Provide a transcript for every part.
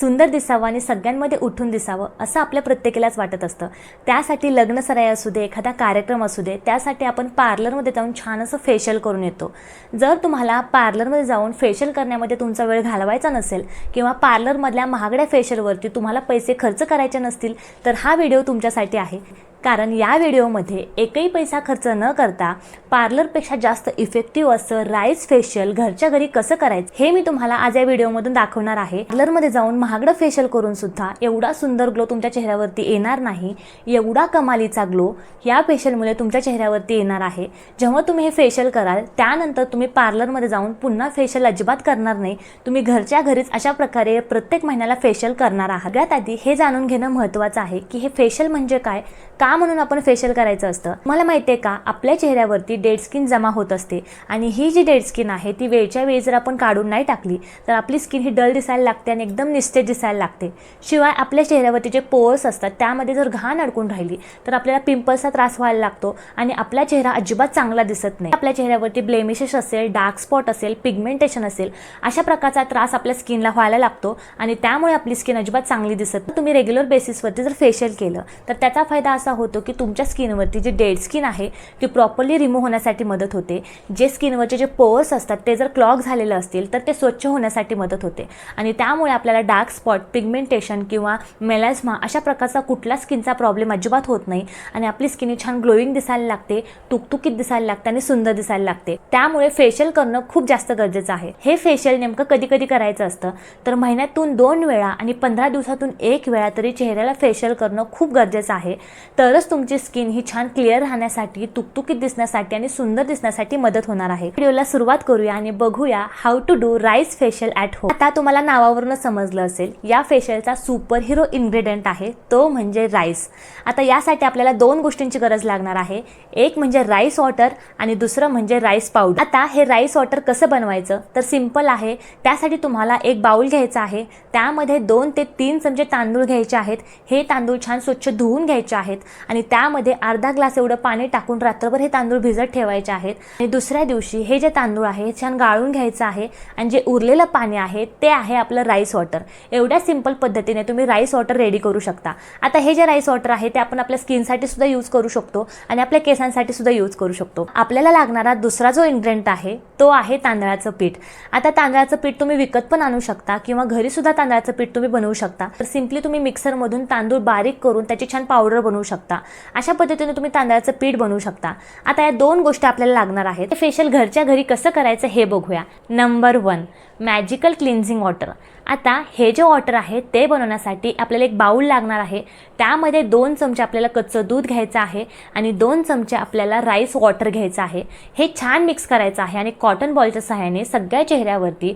सुंदर दिसावं आणि सगळ्यांमध्ये उठून दिसावं असं आपल्या प्रत्येकालाच वाटत असतं. त्यासाठी लग्न सराई असू दे एखादा कार्यक्रम असू दे त्यासाठी आपण पार्लरमध्ये जाऊन छान असं फेशियल करून येतो. जर तुम्हाला पार्लरमध्ये जाऊन फेशियल करण्यामध्ये तुमचा वेळ घालवायचा नसेल किंवा पार्लरमधल्या महागड्या फेशियलवरती तुम्हाला पैसे खर्च करायचे नसतील तर हा व्हिडिओ तुमच्यासाठी आहे. कारण या व्हिडिओमध्ये एकही पैसा खर्च न करता पार्लरपेक्षा जास्त इफेक्टिव्ह असं राईस फेशियल घरच्या घरी कसं करायचं हे मी तुम्हाला आज या व्हिडिओमधून दाखवणार आहे. पार्लरमध्ये जाऊन महागडं फेशियल करून सुद्धा एवढा सुंदर ग्लो तुमच्या चेहऱ्यावरती येणार नाही एवढा कमालीचा ग्लो या फेशियलमुळे तुमच्या चेहऱ्यावरती येणार आहे. जेव्हा तुम्ही हे फेशियल कराल त्यानंतर तुम्ही पार्लरमध्ये जाऊन पुन्हा फेशियल अजिबात करणार नाही. तुम्ही घरच्या घरीच अशा प्रकारे प्रत्येक महिन्याला फेशियल करणार आहात. सगळ्यात आधी हे जाणून घेणं महत्त्वाचं आहे की हे फेशियल म्हणजे काय? का म्हणून आपण फेशियल करायचं असतं? मला माहिती आहे का आपल्या चेहऱ्यावरती डेड स्किन जमा होत असते आणि ही जी डेड स्किन आहे ती वेळच्या वेळी जर आपण काढून नाही टाकली तर आपली स्किन ही डल दिसायला लागते आणि एकदम निस्तेज दिसायला लागते. शिवाय आपल्या चेहऱ्यावरती जे पोअर्स असतात त्यामध्ये जर घाण अडकून राहिली तर आपल्याला पिंपल्सचा त्रास व्हायला लागतो आणि आपला चेहरा अजिबात चांगला दिसत नाही. आपल्या चेहऱ्यावरती ब्लेमिशेस असेल डार्क स्पॉट असेल पिगमेंटेशन असेल अशा प्रकारचा त्रास आपल्या स्किनला व्हायला लागतो आणि त्यामुळे आपली स्किन अजिबात चांगली दिसत तुम्ही रेग्युलर बेसिसवरती जर फेशियल केलं तर त्याचा फायदा असा होतो की तुमच्या स्किनवरती जी डेड स्किन आहे ती प्रॉपरली रिमूव्ह होण्यासाठी मदत होते. जे स्किनवरचे जे पोअर्स असतात ते जर क्लॉग झालेलं असतील तर ते स्वच्छ होण्यासाठी मदत होते. आणि त्यामुळे आपल्याला डार्क स्पॉट पिगमेंटेशन किंवा मेलास्मा अशा प्रकारचा कुठला स्किनचा प्रॉब्लेम अजिबात होत नाही. आणि आपली स्किन छान ग्लोईंग दिसायला लागते तुकतुकीत दिसायला लागते आणि सुंदर दिसायला लागते. त्यामुळे फेशियल करणं खूप जास्त गरजेचं आहे. हे फेशियल नेमकं कधी कधी करायचं असतं तर महिन्यातून दोन वेळा आणि पंधरा दिवसातून एक वेळा तरी चेहऱ्याला फेशियल करणं खूप गरजेचं आहे. तर तरच तुमची स्किन ही छान क्लिअर राहण्यासाठी तुकतुकीत दिसण्यासाठी आणि सुंदर दिसण्यासाठी मदत होणार आहे. व्हिडिओला सुरुवात करूया आणि बघूया how to do rice facial at home आता तुम्हाला नावावरून समजलं असेल या फेशियलचा सुपर हिरो इन्ग्रेडियंट आहे तो म्हणजे राईस आता यासाठी आपल्याला दोन गोष्टींची गरज लागणार आहे. एक म्हणजे राईस वॉटर आणि दुसरं म्हणजे राईस पावडर आता हे राईस वॉटर कसं बनवायचं? तर सिंपल आहे. त्यासाठी तुम्हाला एक बाउल घ्यायचा आहे. त्यामध्ये दोन ते तीन चमचे तांदूळ घ्यायचे आहेत. हे तांदूळ छान स्वच्छ धुवून घ्यायचे आहेत. आणि त्यामध्ये अर्धा ग्लास एवढं पाणी टाकून रात्रभर हे तांदूळ भिजत ठेवायचे आहेत. आणि दुसऱ्या दिवशी हे जे तांदूळ आहे छान गाळून घ्यायचं आहे आणि जे उरलेलं पाणी आहे ते आहे आपलं राईस वॉटर एवढ्या सिंपल पद्धतीने तुम्ही राईस वॉटर रेडी करू शकता. आता हे जे राईस वॉटर आहे ते आपण आपल्या स्किनसाठी सुद्धा यूज करू शकतो आणि आपल्या केसांसाठी सुद्धा यूज करू शकतो. आपल्याला लागणारा दुसरा जो इन्ग्रेडियंट आहे तो आहे तांदळाचं पीठ. आता तांदळाचं पीठ तुम्ही विकत पण आणू शकता किंवा घरी सुद्धा तांदळाचं पीठ तुम्ही बनवू शकता. तर सिम्पली तुम्ही मिक्सरमधून तांदूळ बारीक करून त्याची छान पावडर बनवू शकता. अशा पद्धतीने तुम्ही तांदळाचं पीठ बनवू शकता. आता या दोन गोष्टी आपल्याला लागणार आहेत. फेशियल घरच्या घरी कसं करायचं हे बघूया. Number one magical cleansing water आता हे जे वॉटर आहे ते बनवण्यासाठी आपल्याला एक बाऊल लागणार आहे. त्यामध्ये दोन चमचे आपल्याला कच्चं दूध घ्यायचं आहे आणि दोन चमचे आपल्याला राईस वॉटर घ्यायचं आहे. हे छान मिक्स करायचं आहे आणि कॉटन बॉलच्या सहाय्याने सगळ्या चेहऱ्यावरती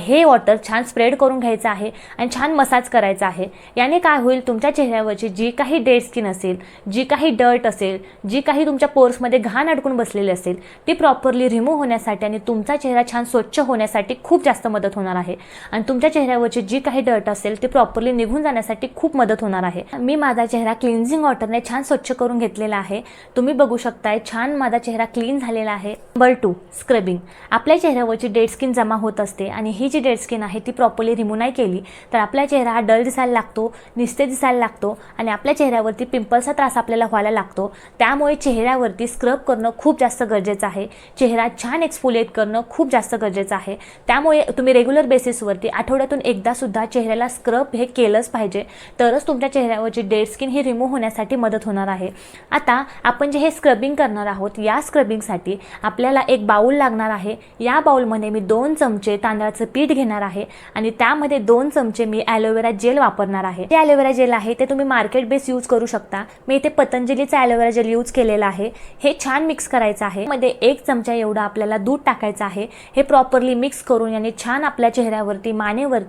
हे वॉटर छान स्प्रेड करून घ्यायचं आहे आणि छान मसाज करायचा आहे. याने काय होईल तुमच्या चेहऱ्यावरची जी काही डेड स्किन असेल जी काही डर्ट असेल जी काही तुमच्या पोर्समध्ये घाण अडकून बसलेली असेल ती प्रॉपरली रिमूव्ह होण्यासाठी आणि तुमचा चेहरा छान स्वच्छ होण्यासाठी खूप जास्त मदत होणार आहे. आणि तुमच्या चेहऱ्यावरची जी काही डर्ट असेल ती प्रॉपरली निघून जाण्यासाठी खूप मदत होणार आहे. मी माझा चेहरा क्लिन्झिंग वॉटरने छान स्वच्छ करून घेतलेला आहे. तुम्ही बघू शकताय छान माझा चेहरा क्लीन झालेला आहे. नंबर टू स्क्रबिंग आपल्या चेहऱ्यावरची डेड स्किन जमा होत असते आणि ही जी डेड स्किन आहे ती प्रॉपरली रिमूव्ह नाही केली तर आपला चेहरा हा डल दिसायला लागतो निस्ते दिसायला लागतो आणि आपल्या चेहऱ्यावरती पिंपल्सचा त्रास आपल्याला व्हायला लागतो. त्यामुळे चेहऱ्यावरती स्क्रब करणं खूप जास्त गरजेचं आहे. चेहरा छान एक्सफोलिएट करणं खूप जास्त गरजेचं आहे. त्यामुळे तुम्ही रेग्युलर बेसिसवरती आठवड्यातून एकदा सुद्धा चेहऱ्याला स्क्रब हे केलंच पाहिजे. तरच तुमच्या चेहऱ्यावरची डेड स्किन ही रिमूव्ह होण्यासाठी मदत होणार आहे. आता आपण जे हे स्क्रबिंग करणार आहोत या स्क्रबिंगसाठी आपल्याला एक बाऊल लागणार आहे. या बाऊलमध्ये मी दोन चमचे तांदळाचं पीठ घेणार आहे आणि त्यामध्ये दोन चमचे मी ॲलोवेरा जेल वापरणार आहे. ते ॲलोवेरा जेल आहे ते तुम्ही मार्केट बेस यूज करू शकता. मी इथे पतंजलीचं ॲलोवेरा जेल यूज केलेलं आहे. हे छान मिक्स करायचं आहे. मध्ये एक चमचा एवढा आपल्याला दूध टाकायचं आहे. हे प्रॉपरली मिक्स करून याने छान आपल्या चेहऱ्यावरती मानेवरती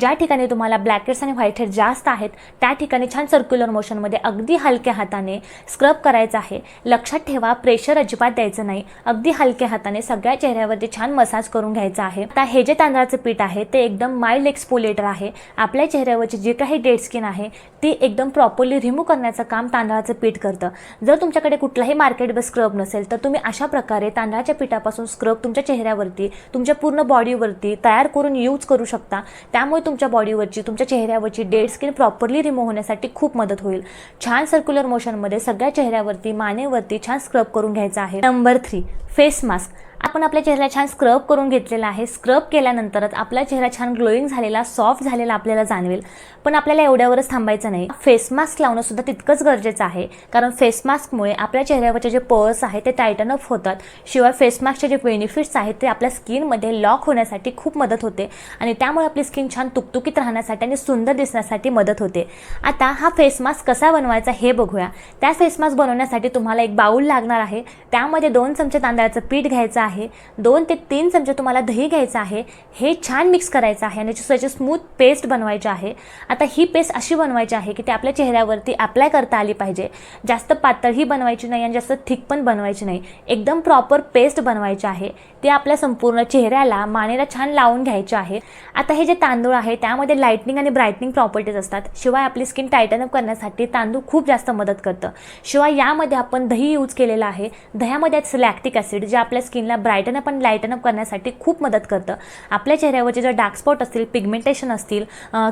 ज्या ठिकाणी तुम्हाला ब्लॅक हेड्स आणि व्हाईट हेड जास्त आहेत त्या ठिकाणी छान सर्क्युलर मोशनमध्ये अगदी हलक्या हाताने स्क्रब करायचं आहे. लक्षात ठेवा प्रेशर अजिबात द्यायचं नाही. अगदी हलक्या हाताने सगळ्या चेहऱ्यावरती छान मसाज करून घ्यायचा आहे. आता हे जे तांदळाचं पीठ आहे ते एकदम माइल्ड एक्सपोलेटर आहे. आपल्या चेहऱ्यावरची जी काही डेड स्किन आहे ती एकदम प्रॉपरली रिमूव्ह करण्याचं काम तांदळाचं पीठ करतं. जर तुमच्याकडे कुठलाही मार्केट बेस स्क्रब नसेल तर तुम्ही अशा प्रकारे तांदळाच्या पिठापासून स्क्रब तुमच्या चेहऱ्यावरती तुमच्या पूर्ण बॉडीवरती तयार करून यूज करू शकता. त्यामुळे तुमच्या बॉडीवरची तुमच्या चेहऱ्यावरची डेड स्किन प्रॉपरली रिमूव्ह होण्यासाठी खूप मदत होईल. छान सर्क्युलर मोशनमध्ये सगळ्या चेहऱ्यावरती मानेवरती छान स्क्रब करून घ्यायचं आहे. नंबर थ्री फेस मास्क आपण आपल्या चेहऱ्याला छान स्क्रब करून घेतलेला आहे. स्क्रब केल्यानंतरच आपला चेहरा छान ग्लोईंग झालेला सॉफ्ट झालेला आपल्याला जाणवेल. पण आपल्याला एवढ्यावरच थांबायचं नाही. फेस मास्क लावणं सुद्धा तितकंच गरजेचं आहे. कारण फेस मास्कमुळे आपल्या चेहऱ्यावरचे जे पर्स आहेत ते टायटन अप होतात. शिवाय फेस मास्कचे जे बेनिफिट्स आहेत ते आपल्या स्किनमध्ये लॉक होण्यासाठी खूप मदत होते. आणि त्यामुळे आपली स्किन छान तुकतुकीत राहण्यासाठी आणि सुंदर दिसण्यासाठी मदत होते. आता हा फेस मास्क कसा बनवायचा हे बघूया. त्या फेस मास्क बनवण्यासाठी तुम्हाला एक बाऊल लागणार आहे. त्यामध्ये दोन चमचे तांदळाचं पीठ घ्यायचं आहे. दोन ते तीन चमचे तुम्हाला दही घ्यायचं आहे. हे छान मिक्स करायचं आहे आणि त्याची स्मूथ पेस्ट बनवायची आहे. आता ही पेस्ट अशी बनवायची आहे की ते आपल्या चेहऱ्यावरती अप्लाय करता आली पाहिजे. जास्त पातळही बनवायची नाही आणि जास्त थिक पण बनवायची नाही. एकदम प्रॉपर पेस्ट बनवायची आहे. ते आपल्या संपूर्ण चेहऱ्याला मानेला छान लावून घ्यायचे आहे. आता हे जे तांदूळ आहे त्यामध्ये लाईटनिंग आणि ब्राईटनिंग प्रॉपर्टीज असतात. शिवाय आपली स्किन टायटन अप करण्यासाठी तांदूळ खूप जास्त मदत करतं. शिवाय यामध्ये आपण दही यूज केलेलं आहे. दह्यामध्ये लॅक्टिक ॲसिड जे आपल्या स्किनला ब्रायटन अप आणि लाईटन अप करण्यासाठी खूप मदत करतं. आपल्या चेहऱ्यावरचे जर डार्क स्पॉट असतील पिगमेंटेशन असतील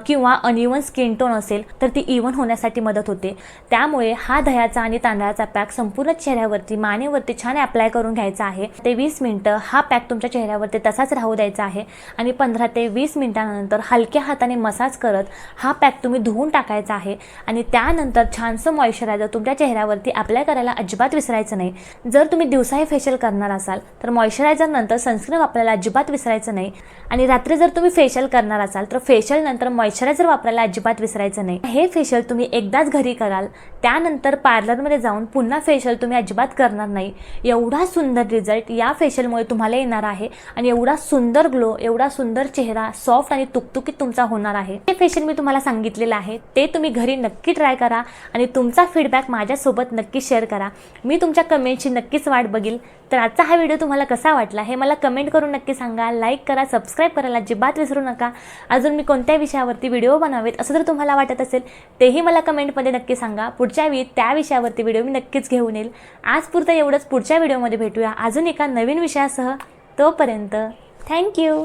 किंवा अनइवन स्किन टोन असेल तर ती इवन होण्यासाठी मदत होते. त्यामुळे हा दह्याचा आणि तांदळाचा पॅक संपूर्ण चेहऱ्यावरती मानेवरती छान अप्लाय करून घ्यायचा आहे. ते वीस मिनटं हा पॅक तुमच्या चेहऱ्यावरती तसाच राहू द्यायचा आहे. आणि पंधरा ते वीस मिनिटानंतर हलक्या हाताने मसाज करत हा पॅक तुम्ही धुवून टाकायचा आहे. आणि त्यानंतर छानसं मॉइश्चरायझर तुमच्या चेहऱ्यावरती अप्लाय करायला अजिबात विसरायचं नाही. जर तुम्ही दिवसाही फेशियल करणार असाल तर मॉइश्चरायझरनंतर सनस्क्रीन वापरायला अजिबात विसरायचं नाही. आणि रात्री जर तुम्ही फेशियल करणार असाल तर फेशियल नंतर मॉइश्चरायझर वापरायला अजिबात विसरायचं नाही. हे फेशियल तुम्ही एकदाच घरी कराल. त्यानंतर पार्लरमध्ये जाऊन पुन्हा फेशियल तुम्ही अजिबात करणार नाही. एवढा सुंदर रिझल्ट या फेशियलमुळे तुम्हाला येणार आहे. आणि एवढा सुंदर ग्लो एवढा सुंदर चेहरा सॉफ्ट आणि तुकतुकीत तुमचा होणार आहे. हे फेशियल मी तुम्हाला सांगितलेलं आहे. ते तुम्ही घरी नक्की ट्राय करा आणि तुमचा फीडबॅक माझ्यासोबत नक्की शेअर करा. मी तुमच्या कमेंटची नक्कीच वाट बघील. तर आजचा हा व्हिडिओ तुम्हाला कसा वाटला हे मला कमेंट करून नक्की सांगा. लाईक करा सबस्क्राईब करायला अजिबात विसरू नका. अजून मी कोणत्या विषयावरती व्हिडिओ बनावेत असं जर तुम्हाला वाटत असेल तेही मला कमेंटमध्ये नक्की सांगा. पुढच्या वेळी त्या विषयावरती व्हिडिओ मी नक्कीच घेऊन येईल. आज पुरतं एवढंच. पुढच्या व्हिडिओमध्ये भेटूया. अजून एका नवीन विषयासह तोपर्यंत थँक्यू